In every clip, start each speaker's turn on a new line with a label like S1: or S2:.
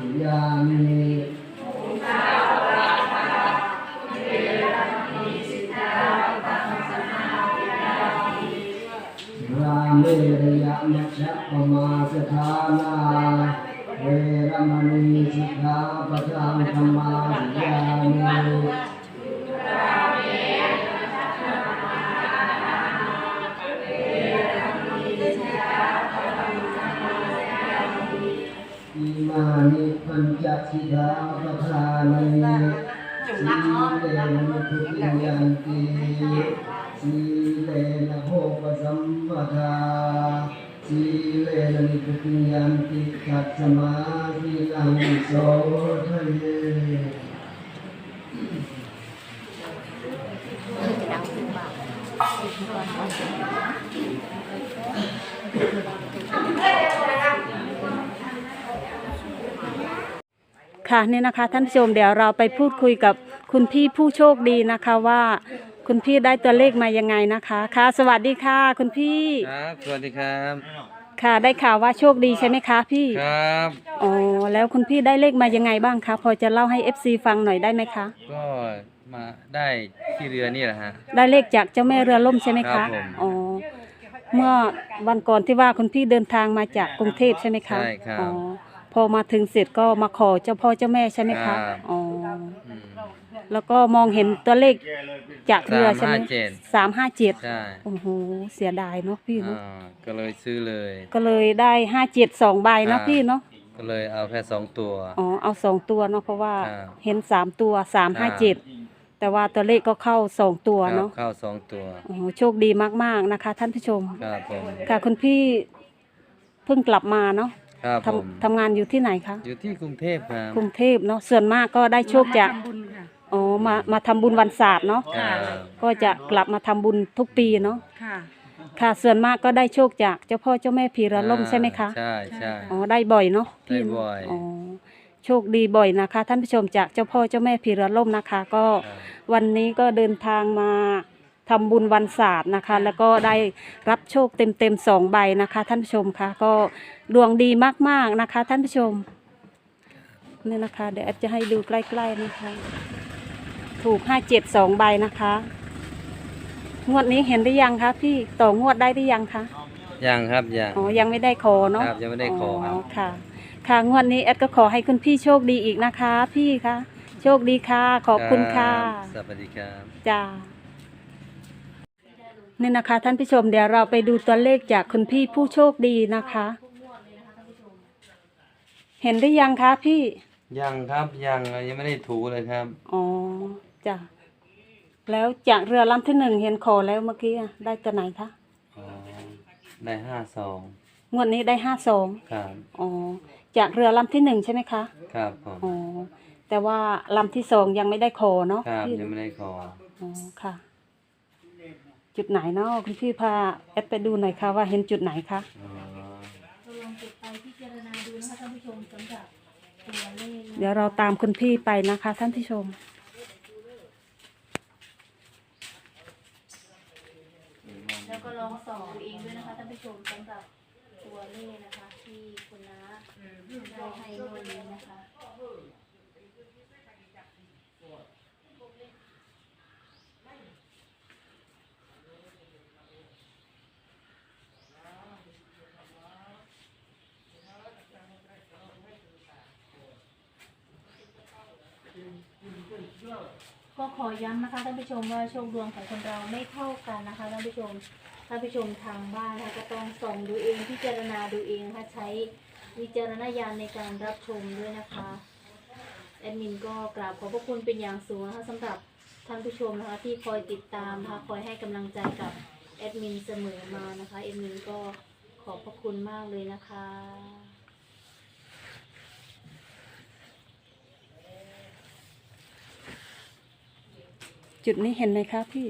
S1: ธิยามิรามิริยมัชฌะปมาสถานาเวรมณีสิกขาปะทังธรรมาธิยา จสิกขาปทานันสีเลนะพุทธิยันติสีเลนะโภ คสัมปทาสีเลนะนิพุทธิยันติตัสสมาธิลังโสทะเย
S2: ค่ะนี่นะคะ ท่านผู้ชมเดี๋ยวเราไปพูดคุยกับคุณพี่ผู้โชคดีนะคะว่า คุณพี่ได้ตัวเลขมายังไงนะคะค่ะ สวัสดีค่ะ คุณพี่
S3: ครับ สวัสดีครับ
S2: ค่ะ ได้ข่าวว่าโชคดีใช่ไหมคะพี่
S3: ครับ
S2: อ๋อแล้วคุณพี่ได้เลขมายังไงบ้างคะพอจะเล่าให้ FC ฟังหน่อยได้ไหมคะ
S3: ก็มาได้ที่เรือนี่แหละฮะ
S2: ได้เลขจากเจ้าแม่เรือล่มใช่ไหม
S3: ครั
S2: คะ
S3: บผม
S2: อ๋อเมื่อวันก่อนที่ว่าคุณพี่เดินทางมาจากกรุงเทพใช่ไหมคะ
S3: ใช่ครับ
S2: อ๋อ พอมาถึงเสร็จก็มาขอเจ้าพ่อเจ้าแม่ใช่ไหม
S3: ครั
S2: คะ
S3: บ
S2: อ๋อ
S3: อืม
S2: แล้วก็มองเห็นตัวเลขจากเรือใช่ไหม
S3: 357
S2: สามห้าเจ็ด
S3: ใช่
S2: โอ้โห เสียดายเนาะพี่เนาะ
S3: อ่าก็เลยซื้อเลย
S2: ก็เลยได้ห้าเจ็ดสองใบเนาะ
S3: อ่า
S2: พี่เนาะ
S3: ก็เลยเอาแค่สองตัว
S2: อ๋อ เอาสองตัวเนาะเพราะว่า
S3: ครับ
S2: เห็นสามตัวสามห้าเจ็ดแต่ว่าตัวเลขก็เข้าสองตัว
S3: ครับ
S2: เนาะ
S3: เข้าสองตัว
S2: โอ้โห โชคดีมากๆนะคะ ท่านผู้ชม
S3: ครับผม
S2: ค่ะคุณพี่เพิ่งกลับมาเนาะ
S3: ครับผม
S2: ทำทำงานอยู่ที่ไหนคะ
S3: อยู่ที่กรุงเทพครับ
S2: กรุงเทพเนาะส่วนมากก็ได้โชคจากอ๋อมามาทำบุญวันศาสตร์เนาะ
S3: ครับ
S2: ก็จะกลับมาทำบุญทุกปีเนาะ
S4: ค่ะ
S2: ค่ะ ส่วนมากก็ได้โชคจากเจ้าพ่อเจ้าแม่พีระล่มใช่ไหมคะ
S3: ใช่ใช่
S2: อ๋อได้บ่อยเนาะพี่
S3: ได้
S2: เนาะ
S3: บ่อย
S2: อ๋อโชคดีบ่อยนะคะ ท่านผู้ชมจากเจ้าพ่อเจ้าแม่พีระล่มนะคะ ก็วันนี้ก็เดินทางมา ทำบุญวันศาสตร์นะคะ แล้วก็ได้รับโชคเต็มเต็มๆสองใบนะคะ ท่านผู้ชมคะก็ดวงดีมากๆนะคะ ท่านผู้ชมนี่นะคะ เดี๋ยวแอดจะให้ดูใกล้ๆนะคะ ถูกห้าเจ็ดสองใบนะคะ งวดนี้เห็นหรือยังคะพี่ต่องวดได้หรือยังคะ
S3: ยังครับยัง
S2: อ๋อยังไม่ได้ขอเนาะ
S3: ครับยังไม่ได้ขอครับ
S2: ค่ะ ค่ะงวดนี้แอดก็ขอให้คุณพี่โชคดีอีกนะคะ พี่คะโชคดีค่ะ ขอบคุณค่ะ
S3: รับสวัสดีครับ
S2: จ้า นี่นะคะ ท่านผู้ชมเดี๋ยวเราไปดูตัวเลขจากคุณพี่ผู้โชคดีนะคะ เห็นหรือยังคะพี่
S3: ยังครับยังยังไม่ได้ถูเลยครับ
S2: อ๋อจ้ะแล้วจากเรือลำที่หนึ่งเห็นขอแล้วเมื่อกี้อะได้ตัวไหนคะ
S3: อ๋อได้ห้าสอง
S2: งวดนี้ได้ห้าสอง
S3: ครับ
S2: อ๋อจากเรือลำที่หนึ่งใช่ไหมคะ
S3: ครับผม
S2: อ๋อแต่ว่าลำที่สองยังไม่ได้ขอเนาะ
S3: ครับ
S2: พี่
S3: ยังไม่ได้ขอ
S2: อ๋อค่ะ จุดไหนเนาะคุณพี่พาแอดไปดูหน่อยค่ะว่าเห็นจุดไหนคะ
S3: อ๋อ
S2: เดี๋ยวเราตามคุณพี่ไปนะคะท่านผู้ชม
S5: แล้วก็ลองส่องดูเองด้วยนะคะท่านผู้ชมสำหรับตัวเลขนะคะ ที่คุณน้าได้ให้งวดนี้นะคะ ก็ขอย้ำนะคะท่านผู้ชมว่าโชคดวงของคนเราไม่เท่ากันนะคะท่านผู้ชมท่านผู้ชมทางบ้านนะคะก็ต้องส่องดูเองพิจารณาดูเองนะคะใช้วิจารณญาณในการรับชมด้วยนะคะแอดมินก็กราบขอบพระคุณเป็นอย่างสูงนะคะสำหรับท่านผู้ชมนะคะที่คอยติดตามนะคะคอยให้กำลังใจกับแอดมินเสมอมานะคะแอดมินก็ขอบพระคุณมากเลยนะคะ
S2: จุดนี้เห็นไหมคะพี่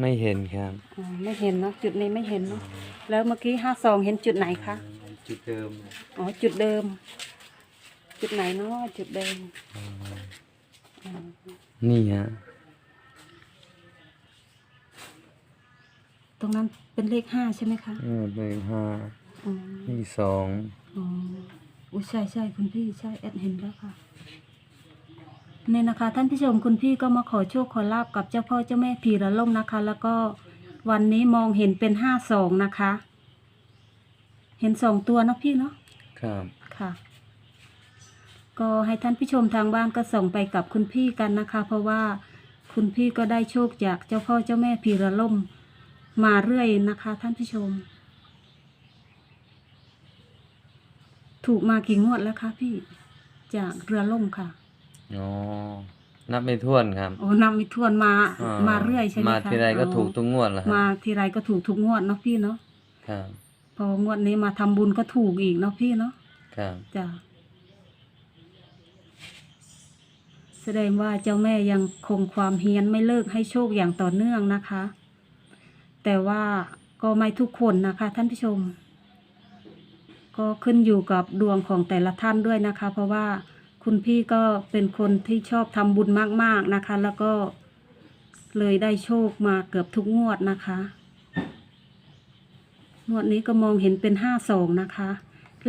S3: ไม่เห็นครับ
S2: อ๋อไม่เห็นเนาะจุดนี้ไม่เห็นเนาะแล้วเมื่อกี้ห้าสองเห็นจุดไหนคะ
S3: จุดเดิม
S2: อ๋อจุดเดิม จุดไหนเนาะจุดเดิม
S3: นี่ฮะ
S2: ตรงนั้นเป็นเลขห้าใช่ไหมคะ
S3: เออเลขห้า
S2: อ๋อ
S3: นี่สอง
S2: อ๋ออุ้ยใช่ใช่คุณพี่ใช่แอดเห็นแล้วค่ะ เนี่ยนะคะ ท่านผู้ชมคุณพี่ก็มาขอโชคขอลาบกับเจ้าพ่อเจ้าแม่พีระล่มนะคะ แล้วก็วันนี้มองเห็นเป็นห้าสองนะคะ เห็นสองตัวเนาะพี่เนาะ
S3: ครับ
S2: ค่ะ ก็ให้ท่านผู้ชมทางบ้านก็ส่งไปกับคุณพี่กันนะคะ เพราะว่าคุณพี่ก็ได้โชคจากเจ้าพ่อเจ้าแม่พีระล่มมาเรื่อยนะคะ ท่านผู้ชม ถูกมากี่งวดแล้วคะพี่จากเรือล่มค่ะ
S3: อ๋อนับไม่ถ้วนครับ
S2: โอ้นำมิทวนมา
S3: อ่
S2: มาเรื่อยใช่ไหม
S3: มา
S2: คะ
S3: ทีไรก็
S2: อ๋อ
S3: ถูกทุกงวดแล้วค
S2: มา
S3: รับ
S2: ทีไรก็ถูกทุกงวดเนาะพี่เนาะ
S3: ครับ
S2: พองวดนี้มาทำบุญก็ถูกอีกเนาะพี่เนาะ
S3: ครับ
S2: จ้ะแสดงว่าเจ้าแม่ยังคงความเฮียนไม่เลิกให้โชคอย่างต่อเนื่องนะคะ แต่ว่าก็ไม่ทุกคนนะคะ ท่านผู้ชม ก็ขึ้นอยู่กับดวงของแต่ละท่านด้วยนะคะ เพราะว่า คุณพี่ก็เป็นคนที่ชอบทำบุญมาก ๆนะคะ แล้วก็เลยได้โชคมาเกือบทุกงวดนะคะงวดนี้ก็มองเห็นเป็นห้าสองนะคะ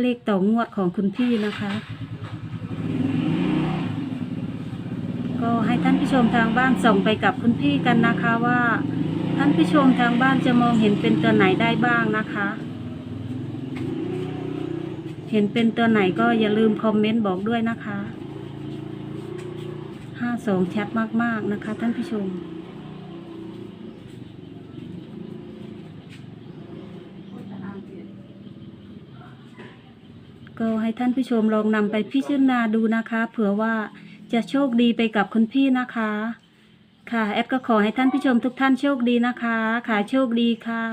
S2: เลขต่องวดของคุณพี่นะคะ ก็ให้ท่านผู้ชมทางบ้านส่งไปกับคุณพี่กันนะคะว่า ท่านผู้ชมทางบ้านจะมองเห็นเป็นตัวไหนได้บ้างนะคะ เห็นเป็นตัวไหนก็อย่าลืมคอมเมนต์บอกด้วยนะคะห้าสองชัดมากๆนะคะท่านผู้ชมก็ให้ท่านผู้ชมลองนำไปพิจารณาดูนะคะ เผื่อว่าจะโชคดีไปกับคุณพี่นะคะ ค่ะ แอดก็ขอให้ท่านผู้ชมทุกท่านโชคดีนะคะ ค่ะโชคดีค่ะ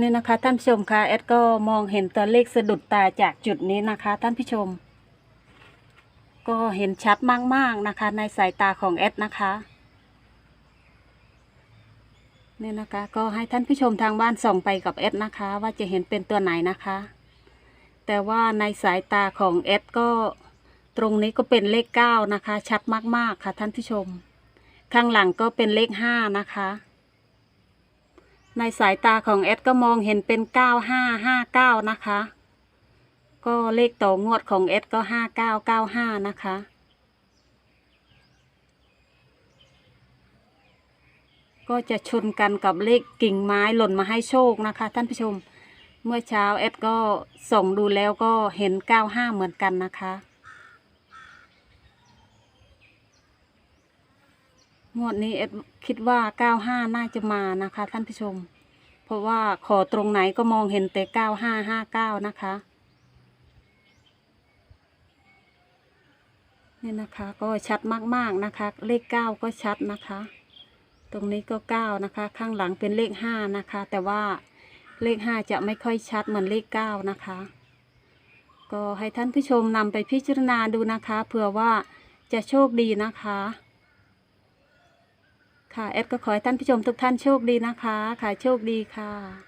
S2: นี่นะคะ ท่านผู้ชมค่ะแอดก็มองเห็นตัวเลขสะดุดตาจากจุดนี้นะคะ ท่านผู้ชม ก็เห็นชัดมากๆนะคะ ในสายตาของแอดนะคะนี่นะคะ ก็ให้ท่านผู้ชมทางบ้านส่องไปกับเอสนะคะ ว่าจะเห็นเป็นตัวไหนนะคะ แต่ว่าในสายตาของเอสก็ตรงนี้ก็เป็นเลขเก้านะคะ ชัดมากๆค่ะท่านผู้ชม ข้างหลังก็เป็นเลขห้านะคะ ในสายตาของเอสก็มองเห็นเป็นเก้าห้าห้าเก้านะคะ ก็เลขต่องวดของเอสก็ห้าเก้าเก้าห้านะคะ ก็จะชนกันกับเลขกิ่งไม้หล่นมาให้โชคนะคะ ท่านผู้ชม เมื่อเช้าเอ็ดก็ส่องดูแล้วก็เห็นเก้าห้าเหมือนกันนะคะ งวดนี้เอ็ดคิดว่าเก้าห้าน่าจะมานะคะ ท่านผู้ชม เพราะว่าขอตรงไหนก็มองเห็นแต่เก้าห้าห้าเก้านะคะนี่นะคะก็ชัดมากๆนะคะ เลขเก้าก็ชัดนะคะ ตรงนี้ก็เก้านะคะ ข้างหลังเป็นเลขห้านะคะ แต่ว่าเลขห้าจะไม่ค่อยชัดเหมือนเลขเก้านะคะ ก็ให้ท่านผู้ชมนำไปพิจารณาดูนะคะเผื่อว่าจะโชคดีนะคะ ค่ะแอดก็ขอให้ท่านผู้ชมทุกท่านโชคดีนะคะ ค่ะโชคดีค่ะ